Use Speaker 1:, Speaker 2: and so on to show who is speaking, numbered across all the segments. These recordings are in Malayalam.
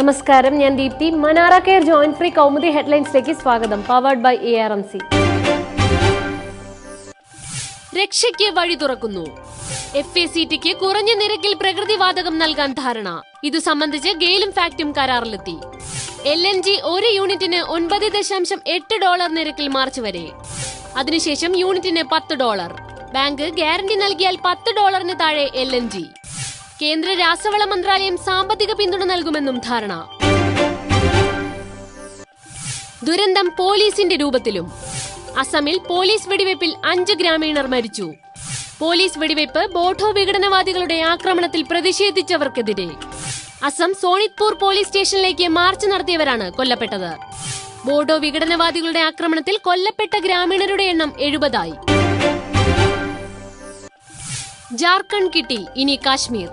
Speaker 1: നമസ്കാരം ഞാൻ Deepthi. മനാറ care joint free Kaumudi ഹെഡ്ലൈൻസിലേക്ക് സ്വാഗതം. Powered by A R M C
Speaker 2: രക്ഷയ്ക്ക് വഴി തുറക്കുന്നു. എഫ് എ സി ടിക്ക് കുറഞ്ഞ നിരക്കിൽ പ്രകൃതിവാതകം നൽകാൻ ധാരണ. ഇതു സംബന്ധിച്ച് ഗെയിലും ഫാക്ടും കരാറിലെത്തി. എൽ എൻ ജി ഒരു യൂണിറ്റിന് ഒൻപത് ദശാംശം എട്ട് ഡോളർ നിരക്കിൽ മാർച്ച് വരെ. അതിനുശേഷം യൂണിറ്റിന് പത്ത് ഡോളർ. ബാങ്ക് ഗ്യാരണ്ടി നൽകിയാൽ പത്ത് ഡോളറിന് താഴെ എൽ എൻ ജി കേന്ദ്ര രാസവള മന്ത്രാലയം സാമ്പത്തിക പിന്തുണ നൽകുമെന്നും ധാരണ. ദുരന്തം പോലീസിന്റെ രൂപത്തിലും. അസമിൽ പോലീസ് വെടിവയ്പിൽ അഞ്ച് ഗ്രാമീണർ മരിച്ചു. പോലീസ് വെടിവയ്പ് ബോഡോ വിഘടനവാദികളുടെ ആക്രമണത്തിൽ പ്രതിഷേധിച്ചവർക്കെതിരെ. അസം സോണിത്പൂർ പോലീസ് സ്റ്റേഷനിലേക്ക് മാർച്ച് നടത്തിയവരാണ് കൊല്ലപ്പെട്ടത്. ബോഡോ വിഘടനവാദികളുടെ ആക്രമണത്തിൽ കൊല്ലപ്പെട്ട ഗ്രാമീണരുടെ എണ്ണം എഴുപതായി. ജാർഖണ്ഡ് കിട്ടി ഇനി കാശ്മീർ.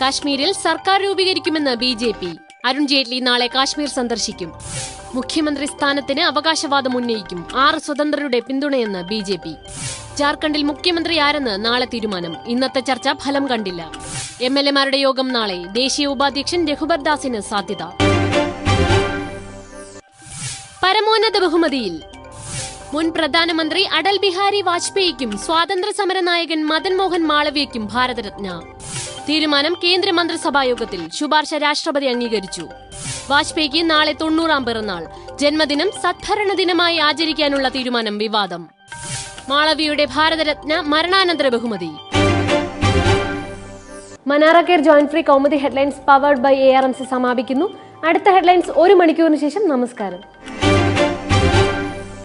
Speaker 2: കാശ്മീരിൽ സർക്കാർ രൂപീകരിക്കുമെന്ന് B J P. Arun Jaitley നാളെ കാശ്മീർ സന്ദർശിക്കും. മുഖ്യമന്ത്രി സ്ഥാനത്തിന് അവകാശവാദം ഉന്നയിക്കും ആറ് സ്വതന്ത്രരുടെ പിന്തുണയെന്ന് ബി ജെ പി. ജാർഖണ്ഡിൽ മുഖ്യമന്ത്രി ആരെന്ന് നാളെ തീരുമാനം ഇന്നത്തെ ചർച്ച ഫലം കണ്ടില്ല. എം എൽ എമാരുടെ യോഗം നാളെ ദേശീയ ഉപാധ്യക്ഷൻ രഘുബർ ദാസിന് സാധ്യത. പരമോന്നത ബഹുമതിയിൽ മുൻ പ്രധാനമന്ത്രി അടൽ ബിഹാരി വാജ്പേയിക്കും സ്വാതന്ത്ര്യ സമര നായകൻ മദൻ മോഹൻ മാളവ്യയ്ക്കും ഭാരതരത്ന. തീരുമാനം കേന്ദ്ര മന്ത്രിസഭാ യോഗത്തിൽ ശുപാർശ രാഷ്ട്രപതി അംഗീകരിച്ചു. വാജ്പേയിക്ക് നാളെ തൊണ്ണൂറാം പിറന്നാൾ. ജന്മദിനം സദ്ഭരണ ദിനമായി ആചരിക്കാനുള്ള തീരുമാനം വിവാദം. മാളവിയുടെ ഭാരതരത്ന മരണാനന്തര ബഹുമതി.
Speaker 1: മനാറ care joint free Kaumudi headlines powered by A R M C സമാപിക്കുന്നു. അടുത്ത ഹെഡ്ലൈൻസ് ഒരു മണിക്കൂറിന് ശേഷം നമസ്കാരം.